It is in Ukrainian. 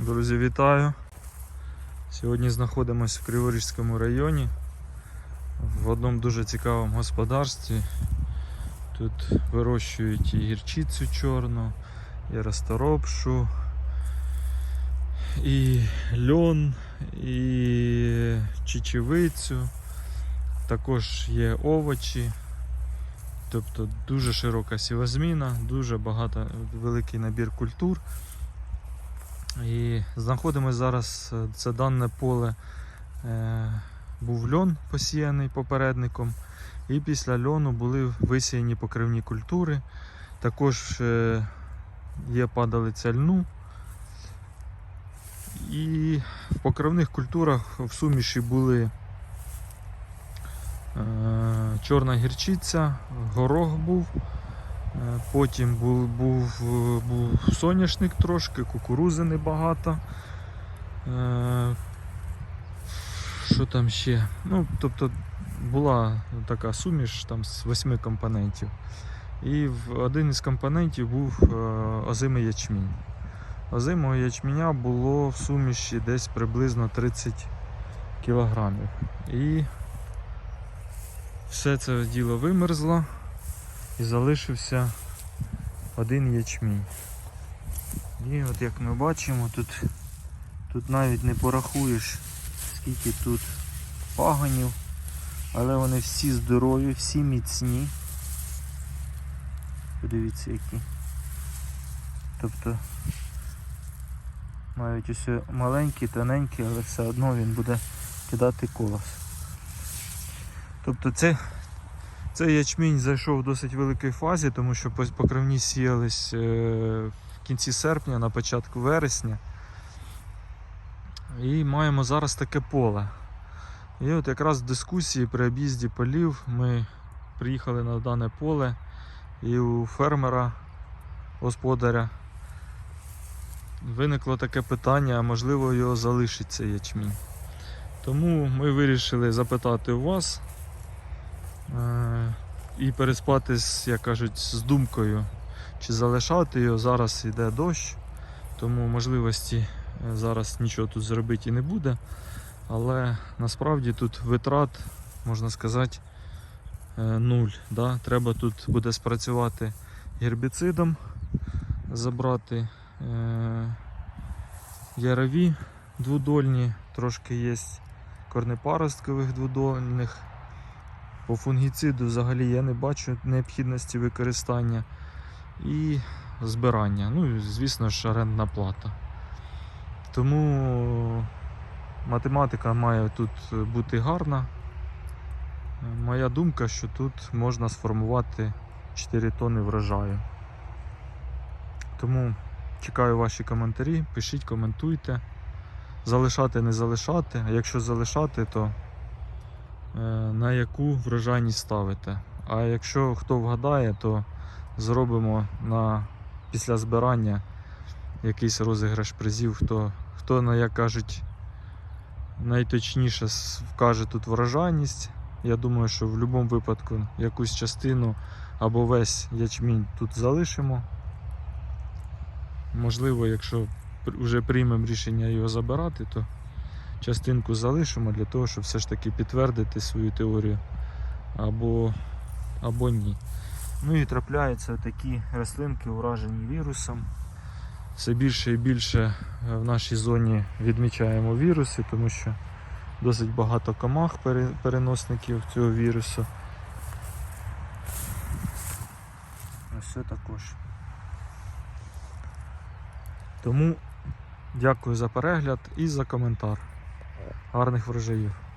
Друзі, вітаю! Сьогодні знаходимося в Криворізькому районі в одному дуже цікавому господарстві. Тут вирощують і гірчицю чорну, і расторопшу, і льон, і чечевицю. Також є овочі. Тобто дуже широка сівозміна, дуже багато великий набір культур. І знаходимося зараз, е, це дане поле е, був льон посіяний попередником, і після льону були висіяні покривні культури. Також е, є падалиця льну. І в покривних культурах в суміші були чорна гірчиця, горох був. Е, Потім був, був, е, був соняшник трошки, кукурузи небагато. Е, Що там ще? Ну, тобто була така суміш там з восьми компонентів. І в один із компонентів був озимий ячмінь. Озимого ячменя було в суміші десь приблизно 30 кілограмів. І все це діло вимерзло і залишився один ячмінь. І от як ми бачимо, тут, тут навіть не порахуєш, скільки тут паганів, але вони всі здорові, всі міцні. Подивіться які. Тобто навіть ось маленький, тоненький, але все одно він буде кидати колос. Тобто це цей ячмінь зайшов в досить великій фазі, тому що по- покривні сіялись е, в кінці серпня, на початку вересня. І маємо зараз таке поле. І от якраз в дискусії при об'їзді полів ми приїхали на дане поле і у фермера, господаря, виникло таке питання, а можливо його залишить цей ячмінь. Тому ми вирішили запитати у вас. Е, і переспати, як кажуть, з думкою, чи залишати його. Зараз йде дощ, тому можливості е, зараз нічого тут зробити і не буде. Але насправді тут витрат, можна сказати, е, нуль. Да? Треба тут буде спрацювати гербіцидом, забрати е, ярові двудольні, трошки є корнепаросткових двудольних. По фунгіциду взагалі я не бачу необхідності використання і збирання. Ну і звісно ж орендна плата. Тому математика має тут бути гарна. Моя думка, що тут можна сформувати 4 тони врожаю. Тому чекаю ваші коментарі, пишіть, коментуйте. Залишати, не залишати. А якщо залишати, то на яку врожайність ставите. А якщо хто вгадає, то зробимо на після збирання якийсь розіграш призів, хто, хто на як кажуть, найточніше вкаже тут врожайність. Я думаю, що в будь-якому випадку якусь частину або весь ячмінь тут залишимо. Можливо, якщо вже приймемо рішення його забирати, то частинку залишимо для того, щоб все ж таки підтвердити свою теорію або, або ні. Ну і трапляються такі рослинки, уражені вірусом. Все більше і більше е, в нашій зоні відмічаємо віруси, тому що досить багато комах переносників цього вірусу. Ось це також. Тому дякую за перегляд і за коментар. Гарних врожаїв.